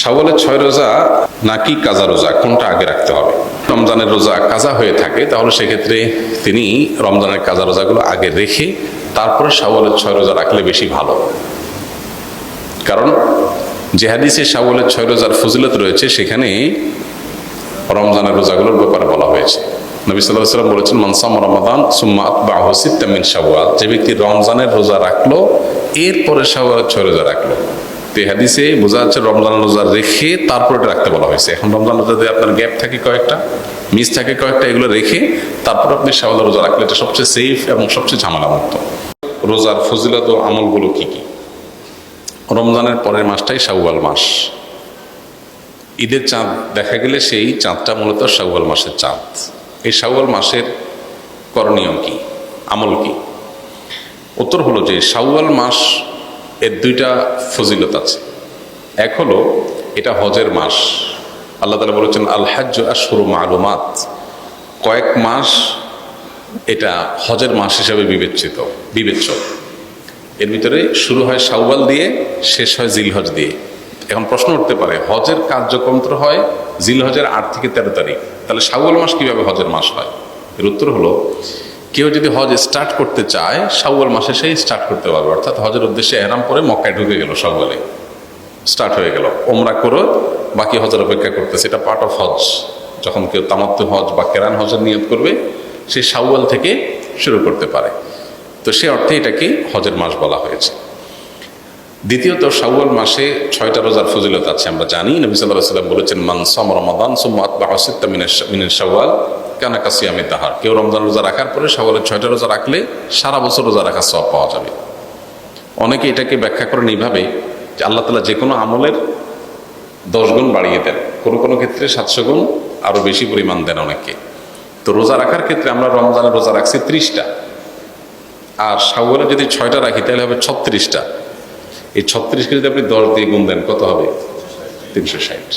শাওয়ালের ছয় রোজা নাকি কাজা রোজা? কোনটা আগে রাখতে হবে? রমজানের রোজা কাজা হয়ে থাকে, তাহলে সেক্ষেত্রে তিনি রমজানের কাজা রোজাগুলো আগে রেখে তারপরে শাওয়ালের ছয় রোজা রাখলে বেশি ভালো। কারণ যে হাদিসে ছয় রোজার ফজিলত রয়েছে, সেখানে রমজানের রোজাগুলোর ব্যাপারে বলা হয়েছে। নবী সাল্লাহ সাল্লাম বলেছেন মনসাম রমাদান, সুম্মা বাহসিত্তামিন শাওয়াল। যে ব্যক্তি রমজানের রোজা রাখল, এরপরে শাওয়ালের ছয় রোজা রাখল। তো হাদিসে বোঝা যাচ্ছে রমজান রোজা রেখে তারপরে এটা রাখতে বলা হয়েছে। এখন রমজান রোজাতে আপনার গ্যাপ থাকে কয়েকটা, মিস থাকে কয়েকটা, এগুলো রেখে তারপর আপনি শাওয়াল রোজা রাখলে এটা সবচেয়ে সেফ এবং সবচেয়ে ঝামেলা ঝামেলামুক্ত। রোজার ফজিলত আমলগুলো কি কি? রমজানের পরের মাসটাই শাওয়াল মাস। ঈদের চাঁদ দেখা গেলে সেই চাঁদটা মূলত শাওয়াল মাসের চাঁদ। এই শাওয়াল মাসের করণীয় কি? আমল কি? উত্তর হলো যে শাওয়াল মাস এর দুইটা ফজিলত আছে। এক হলো, এটা হজের মাস। আল্লাহ তালা বলেছেন আল হাজ্জ আশরু মালুমাত। কয়েক মাস এটা হজের মাস হিসাবে বিবেচিত, বিবেচ্য। এর ভিতরে শুরু হয় শাওয়াল দিয়ে, শেষ হয় জিলহজ দিয়ে। এখন প্রশ্ন উঠতে পারে, হজের কার্যক্রম তো হয় জিলহজের আট থেকে তেরো তারিখ। তাহলে শাওয়াল মাস কীভাবে হজের মাস হয়? এর উত্তর হলো কেউ যদি হজ স্টার্ট করতে চায়, শাওয়াল মাসে সেই স্টার্ট করতে পারবে। অর্থাৎ হজের উদ্দেশ্যে এরাম পরে মক্কায় ঢুকে গেল শাওয়ালে। স্টার্ট হয়ে গেল। ওমরা করো, বাকি হজের অপেক্ষা করতেছে। এটা পার্ট অফ হজ। যখন কেউ তামাত্ম হজ বা কেরান হজের নিয়ত করবে, সে শাওয়াল থেকে শুরু করতে পারে। তো সে অর্থে এটাকে হজের মাস বলা হয়েছে। দ্বিতীয়ত, শাওয়াল মাসে ছয়টা রোজার ফজিলত আছে। আমরা জানি, নবী সাল্লাহ সাল্লাম বলেছেন, মান সম রমাদান সুম্মাত বাহসিত্তা মিনের শাওয়াল। কানা কাসিয়ামে তাহার? কেউ রমজান রোজা রাখার পরে শাওয়ালের ছয়টা রোজা রাখলে সারা বছর রোজা রাখার সব পাওয়া যাবে। অনেকে এটাকে ব্যাখ্যা করেন এইভাবে যে আল্লাহ তালা যে কোনো আমলের দশ গুণ বাড়িয়ে দেন। কোনো কোনো ক্ষেত্রে সাতশো গুণ আরও বেশি পরিমাণ দেন অনেককে। তো রোজা রাখার ক্ষেত্রে আমরা রমজানের রোজা রাখছি ত্রিশটা। আর শাওয়ালে যদি ছয়টা রাখি, তাহলে হবে ছত্রিশটা। এই ছত্রিশকে যদি আপনি দশ দিয়ে গুণ দেন, কত হবে? তিনশো ষাট।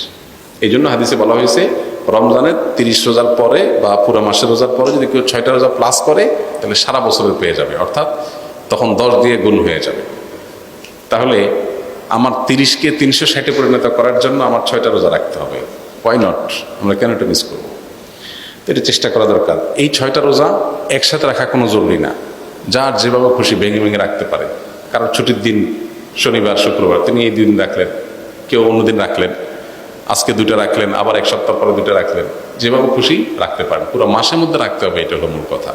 এই জন্য হাদিসে বলা হয়েছে রমজানের তিরিশ রোজার পরে বা পুরো মাসের রোজার পরে যদি কেউ ছয়টা রোজা প্লাস করে, তাহলে সারা বছরের পেয়ে যাবে। অর্থাৎ তখন দশ দিয়ে গুণ হয়ে যাবে। তাহলে আমার তিরিশকে তিনশো ষাটে পরিণত করার জন্য আমার ছয়টা রোজা রাখতে হবে। ওয়াই নট আমরা কেন এটা মিস করব? তো এটা চেষ্টা করা দরকার। এই ছয়টা রোজা একসাথে রাখা কোনো জরুরি না। যার যেভাবে খুশি ভেঙে ভেঙে রাখতে পারে। কারোর ছুটির দিন, শনিবার, শুক্রবার, তিনি এই দিন রাখলেন, কেউ অন্যদিন রাখলেন। আজকে দুটো রাখলেন, আবার এক সপ্তাহ পরে দুটো রাখলেন। যেভাবে খুশি রাখতে পারেন। পুরো মাসের মধ্যে রাখতে হবে, এটা হলো মূল কথা।